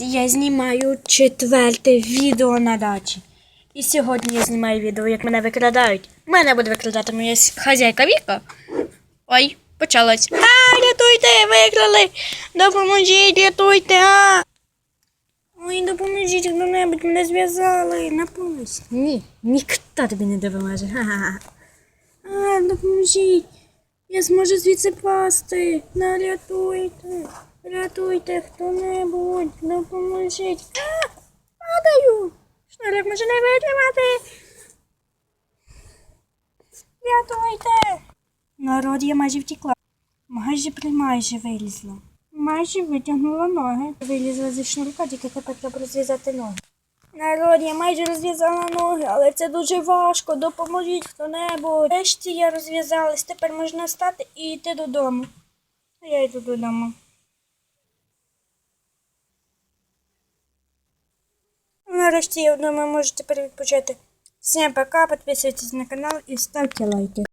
я знімаю четверте відео на дачі. І сьогодні я знімаю відео, як мене викрадають. Мене буде викрадати моя хазяйка Віка. Ой, почалось. А, рятуйте, викрали! Допоможіть, рятуйте! А! Ой, допоможіть, хто-небудь мене зв'язали. На помощь. Ні, ніхто тобі не допоможе. А, допоможіть. Я зможу звідси пасти. Нарятуйте. Рятуйте хто-небудь. Допоможіть. А, падаю. Шнурик може не витримати. Рятуйте. Народ, я майже втекла. Майже примайже вилізла. Майже витягнула ноги. Вилізла зі шнурка, тільки тепер треба розв'язати ноги. Народ, я майже розв'язала ноги, але це дуже важко. Допоможіть хто-небудь. Врешті я розв'язалась, тепер можна стати і йти додому. А я йду додому. Нарешті я думаю, можете тепер відпочити. Всім пока, підписуйтесь на канал і ставте лайки.